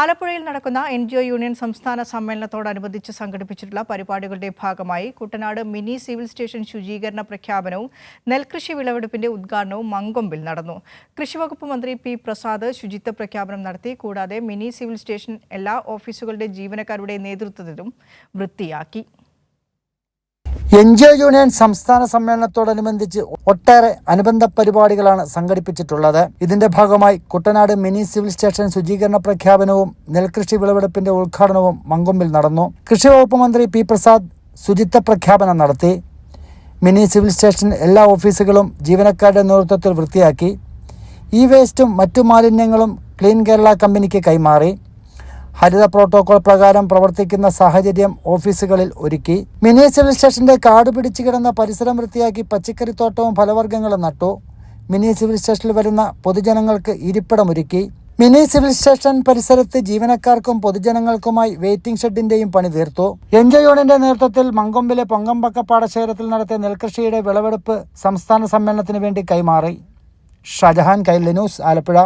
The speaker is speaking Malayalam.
ആലപ്പുഴയിൽ നടക്കുന്ന എൻ ജി ഒ യൂണിയൻ സംസ്ഥാന സമ്മേളനത്തോടനുബന്ധിച്ച് സംഘടിപ്പിച്ചിട്ടുള്ള പരിപാടികളുടെ ഭാഗമായി കുട്ടനാട് മിനി സിവിൽ സ്റ്റേഷൻ ശുചീകരണ പ്രഖ്യാപനവും നെൽകൃഷി വിളവെടുപ്പിന്റെ ഉദ്ഘാടനവും മങ്കൊമ്പിൽ നടന്നു. കൃഷിവകുപ്പ് മന്ത്രി പി പ്രസാദ് ശുചിത്വ പ്രഖ്യാപനം നടത്തി. കൂടാതെ മിനി സിവിൽ സ്റ്റേഷൻ എല്ലാ ഓഫീസുകളുടെ ജീവനക്കാരുടെ നേതൃത്വത്തിലും വൃത്തിയാക്കി. എൻ ജി ഒ യൂണിയൻ സംസ്ഥാന സമ്മേളനത്തോടനുബന്ധിച്ച് ഒട്ടേറെ അനുബന്ധ പരിപാടികളാണ് സംഘടിപ്പിച്ചിട്ടുള്ളത്. ഇതിന്റെ ഭാഗമായി കുട്ടനാട് മിനി സിവിൽ സ്റ്റേഷൻ ശുചീകരണ പ്രഖ്യാപനവും നെൽകൃഷി വിളവെടുപ്പിന്റെ ഉദ്ഘാടനവും മങ്കൊമ്പിൽ നടന്നു. കൃഷി വകുപ്പ് മന്ത്രി പി പ്രസാദ് ശുചിത്വ പ്രഖ്യാപനം നടത്തി. മിനി സിവിൽ സ്റ്റേഷൻ എല്ലാ ഓഫീസുകളും ജീവനക്കാരുടെ നേതൃത്വത്തിൽ വൃത്തിയാക്കി. ഈ വേസ്റ്റും മറ്റു മാലിന്യങ്ങളും ക്ലീൻ കേരള കമ്പനിക്ക് കൈമാറി. ഹരിത പ്രോട്ടോകോൾ പ്രകാരം പ്രവർത്തിക്കുന്ന സാഹചര്യം ഓഫീസുകളിൽ ഒരുക്കി. മിനി സിവിൽ സ്റ്റേഷന്റെ കാട് പിടിച്ചു കിടന്ന പരിസരം വൃത്തിയാക്കി പച്ചക്കറിത്തോട്ടവും ഫലവർഗങ്ങളും നട്ടു. മിനി സിവിൽ സ്റ്റേഷനിൽ വരുന്ന പൊതുജനങ്ങൾക്ക് ഇരിപ്പിടം ഒരുക്കി. മിനി സിവിൽ സ്റ്റേഷൻ പരിസരത്ത് ജീവനക്കാർക്കും പൊതുജനങ്ങൾക്കുമായി വെയിറ്റിംഗ് ഷെഡിന്റെയും പണി തീർത്തു. എൻജോ യൂണിയന്റെ നേതൃത്വത്തിൽ മങ്കൊമ്പിലെ പൊങ്കമ്പക്ക പാടശേഖരത്തിൽ നടത്തിയ നെൽകൃഷിയുടെ വിളവെടുപ്പ് സംസ്ഥാന സമ്മേളനത്തിന് വേണ്ടി കൈമാറി. ഷാജഹാൻ കൈൽ ന്യൂസ് ആലപ്പുഴ.